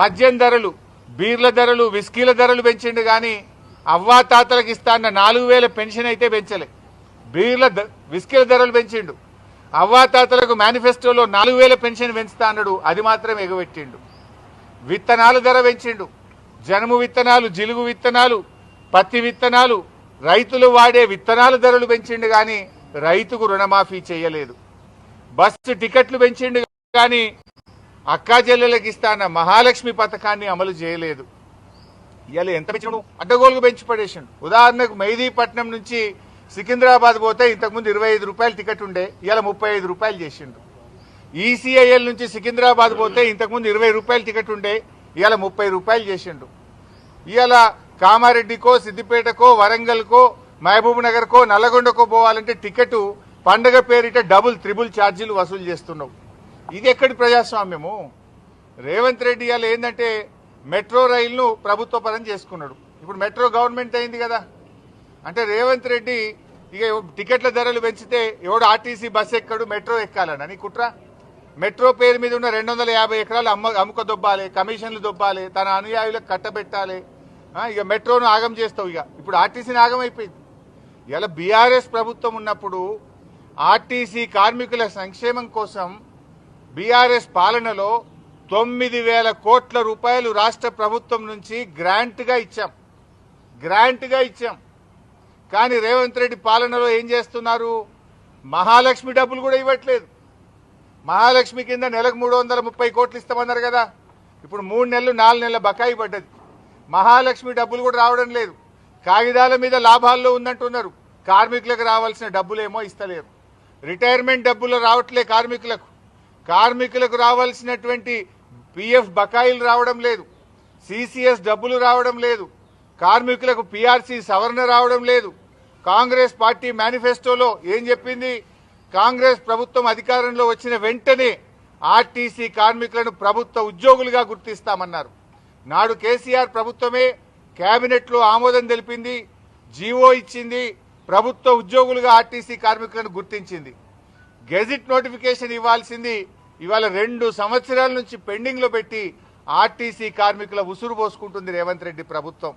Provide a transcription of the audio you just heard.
మద్యం ధరలు బీర్ల ధరలు విస్కీల ధరలు పెంచిండు కానీ అవ్వాతాతలకు ఇస్తా నాలుగు వేల పెన్షన్ అయితే పెంచలే. బీర్ల విస్కీల ధరలు పెంచిండు. అవ్వాతాతలకు మేనిఫెస్టోలో నాలుగు వేల పెన్షన్ పెంచుతా అన్నాడు అది మాత్రం ఎగబెట్టిండు. విత్తనాలు ధర పెంచిండు. జనుము విత్తనాలు జిలుగు విత్తనాలు పత్తి విత్తనాలు రైతులు వాడే విత్తనాల ధరలు పెంచిండు కానీ రైతుకు రుణమాఫీ చేయలేదు. బస్సు టికెట్లు పెంచిండు కానీ అక్కా చెల్లెలకి ఇస్తాన మహాలక్ష్మి పథకాన్ని అమలు చేయలేదు. ఇవాళ ఎంత పెంచడు అడ్డగోలుగు పెంచి పడేసిండు. ఉదాహరణకు మెహదీపట్నం నుంచి సికింద్రాబాద్ పోతే ఇంతకుముందు ఇరవై ఐదు రూపాయలు టికెట్ ఉండే ఇవాళ ముప్పై ఐదు రూపాయలు చేసిండు. ఈసీఐఎల్ నుంచి సికింద్రాబాద్ పోతే ఇంతకుముందు ఇరవై రూపాయలు టికెట్ ఉండే ఇవాళ ముప్పై రూపాయలు చేసిండు. ఇవాళ కామారెడ్డికో సిద్దిపేటకో వరంగల్కో మహబూబ్ నగర్కో నల్లగొండకో పోవాలంటే టికెట్ పండగ పేరిట డబుల్ త్రిబుల్ ఛార్జీలు వసూలు చేస్తున్నావు. ఇది ఎక్కడి ప్రజాస్వామ్యము? రేవంత్ రెడ్డి గారు ఏంటంటే మెట్రో రైలును ప్రభుత్వ పరం చేసుకున్నాడు. ఇప్పుడు మెట్రో గవర్నమెంట్ అయింది కదా. అంటే రేవంత్ రెడ్డి ఇక టికెట్ల ధరలు పెంచితే ఎవడు ఆర్టీసీ బస్సు ఎక్కడు మెట్రో ఎక్కాలని? కుట్ర? మెట్రో పేరు మీద ఉన్న రెండు వందల యాభై ఎకరాలు అమ్మ అమ్ముక దొబ్బాలి కమిషన్లు దొబ్బాలి తన అనుయాయులకు కట్టబెట్టాలి. ఇక మెట్రోను ఆగం చేస్తావు ఇక. ఇప్పుడు ఆర్టీసీని ఆగం అయిపోయింది. ఇలా బీఆర్ఎస్ ప్రభుత్వం ఉన్నప్పుడు ఆర్టీసీ కార్మికుల సంక్షేమం కోసం బీఆర్ఎస్ పాలనలో తొమ్మిది వేల కోట్ల రూపాయలు రాష్ట్ర ప్రభుత్వం నుంచి గ్రాంట్గా ఇచ్చాం. గ్రాంట్గా ఇచ్చాం. కానీ రేవంత్ రెడ్డి పాలనలో ఏం చేస్తున్నారు? మహాలక్ష్మి డబ్బులు కూడా ఇవ్వట్లేదు. మహాలక్ష్మి కింద నెలకు మూడు వందల ముప్పై కోట్లు ఇస్తామన్నారు కదా. ఇప్పుడు మూడు నెలలు నాలుగు నెలల బకాయి పడ్డది. మహాలక్ష్మి డబ్బులు కూడా రావడం లేదు. కాగితాల మీద లాభాల్లో ఉందంటున్నారు. కార్మికులకు రావాల్సిన డబ్బులేమో ఇస్తలేరు. రిటైర్మెంట్ డబ్బులు రావట్లే కార్మికులకు. కార్మికులకు రావాల్సినటువంటి పిఎఫ్ బకాయిలు రావడం లేదు సిసిఎస్ డబ్బులు రావడం లేదు కార్మికులకు పిఆర్సీ సవరణ రావడం లేదు. కాంగ్రెస్ పార్టీ మేనిఫెస్టోలో ఏం చెప్పింది? కాంగ్రెస్ ప్రభుత్వం అధికారంలో వచ్చిన వెంటనే ఆర్టీసీ కార్మికులను ప్రభుత్వ ఉద్యోగులుగా గుర్తిస్తామన్నారు. నాడు కేసీఆర్ ప్రభుత్వమే కేబినెట్లో ఆమోదం తెలిపింది జీవో ఇచ్చింది ప్రభుత్వ ఉద్యోగులుగా ఆర్టీసీ కార్మికులను గుర్తించింది. గెజిట్ నోటిఫికేషన్ ఇవ్వాల్సింది ఇవాళ రెండు సంవత్సరాల నుంచి పెండింగ్లో పెట్టి ఆర్టీసీ కార్మికుల ఉసురు పోసుకుంటుంది రేవంత్ రెడ్డి ప్రభుత్వం.